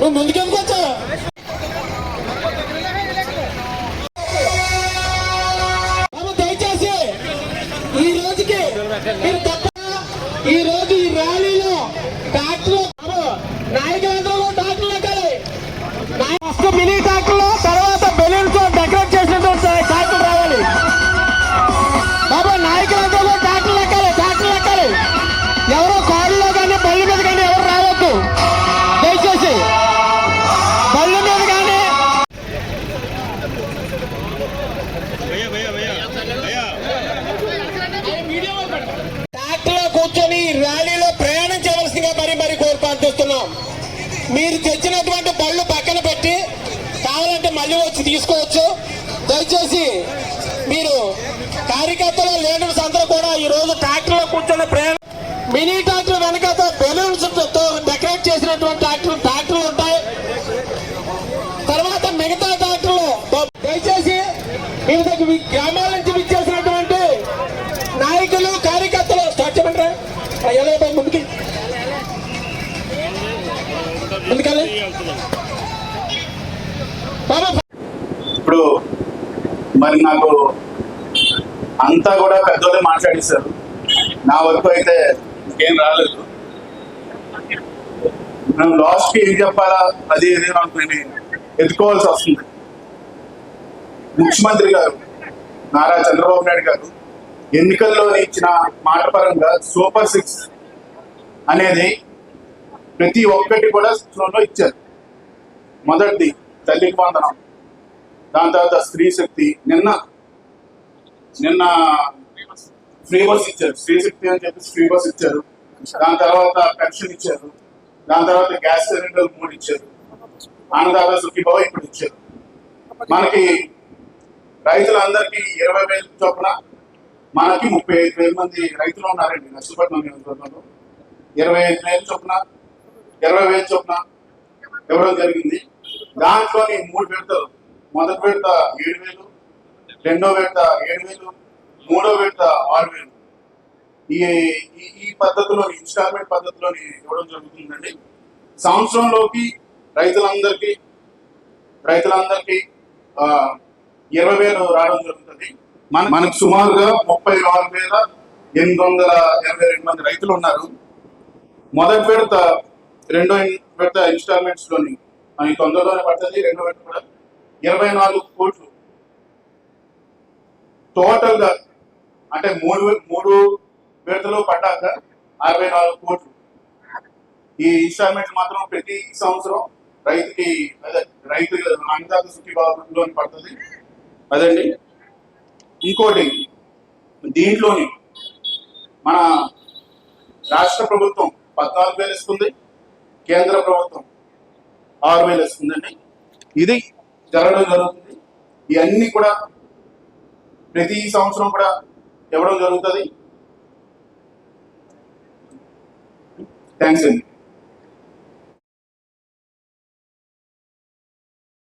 నువ్వు ముందుకెందుకు వచ్చావు? దయచేసి ఈ రోజుకి మీరు తప్ప ఈ రోజు ఈ ర్యాలీలో డాక్టర్ నాయకులందరూ డాక్టర్లు ఎక్కాలి. మీరు తెచ్చినటువంటి బళ్ళు పక్కన పెట్టి కావాలంటే మళ్ళీ వచ్చి తీసుకోవచ్చు. దయచేసి మీరు కార్యకర్తలు లేని సంతలు కూడా ఈ రోజు కూర్చున్న ప్రేమ ప్రయాణం మినీ ట్రాక్టర్ వెనకాల బెలూన్స్తో డెకరేట్ చేసినటువంటి ట్రాక్టర్ ట్రాక్టర్లు ఉంటాయి. తర్వాత మిగతా ట్రాక్టర్లు. దయచేసి మీ దగ్గర గ్రామాల ఇప్పుడు మరి నాకు అంతా కూడా పెద్దోళ్ళు మాట్లాడేశారు. నా వరకు అయితే ఏం రాలేదు. మనం లాస్ట్కి ఏం చెప్పాలా? అది ఇది అనుకుని ఎత్తుకోవాల్సి వస్తుంది. ముఖ్యమంత్రి గారు నారా చంద్రబాబు నాయుడు గారు ఎన్నికల్లో ఇచ్చిన మాట పరంగా సూపర్ సిక్స్ అనేది ప్రతి ఒక్కటి కూడా సూచనలో ఇచ్చారు. మొదటిది తల్లికి వందనం దాని తర్వాత స్త్రీ శక్తి. నిన్న నిన్న ఫ్రీ బస్ ఇచ్చారు. స్త్రీ శక్తి అని చెప్పి ఫ్రీ బస్ ఇచ్చారు. దాని తర్వాత పెన్షన్ ఇచ్చారు. దాని తర్వాత గ్యాస్ సిలిండర్ మూడు ఇచ్చారు. అన్నదాత సుఖీభావ ఇప్పుడు ఇచ్చారు. మనకి రైతులందరికీ ఇరవై వేల చొప్పున మనకి ముప్పై ఐదు వేల మంది రైతులు ఉన్నారండి. నర్సీపట్నం నియోజకవర్గంలో ఇరవై ఐదు వేల చొప్పున ఇరవై వేలు చొప్పున ఇవ్వడం జరిగింది. దాంట్లోని మూడు విడతలు మొదటి విడత ఏడు వేలు రెండో విడత ఏడు వేలు మూడో విడత ఆరు వేలు. ఈ ఈ- పద్ధతిలో ఇన్స్టాల్మెంట్ పద్ధతిలోని ఇవ్వడం జరుగుతుందండి. సంవత్సరంలోకి రైతులందరికీ రైతులందరికీ ఇరవై వేలు రావడం జరుగుతుంది. మన మనకు సుమారుగా ముప్పై ఆరు వేల ఎనిమిది వందల ఇరవై రెండు మంది రైతులు ఉన్నారు. మొదటి విడత రెండో విడత ఇన్స్టాల్మెంట్స్లోని. మనకి తొందరలోనే పడుతుంది రెండో విడత కూడా. ఇరవై నాలుగు కోట్లు. టోటల్గా అంటే మూడు మూడు విడతలు పడ్డాక అరవై నాలుగు కోట్లు. ఈ ఇన్స్టాల్మెంట్ మాత్రం ప్రతి సంవత్సరం రైతుకి అదే రైతు అన్నదాత సుఖీభావంలోని పడుతుంది. అదండి. ఇంకోటి దీంట్లోని మన రాష్ట్ర ప్రభుత్వం పద్నాలుగు వేలు ఇస్తుంది. కేంద్ర ప్రభుత్వం ఆరు వేలు ఇస్తుందండి ఇది జరగడం జరుగుతుంది. ఇవన్నీ కూడా ప్రతి సంవత్సరం కూడా ఇవ్వడం జరుగుతుంది. థ్యాంక్స్ అండి.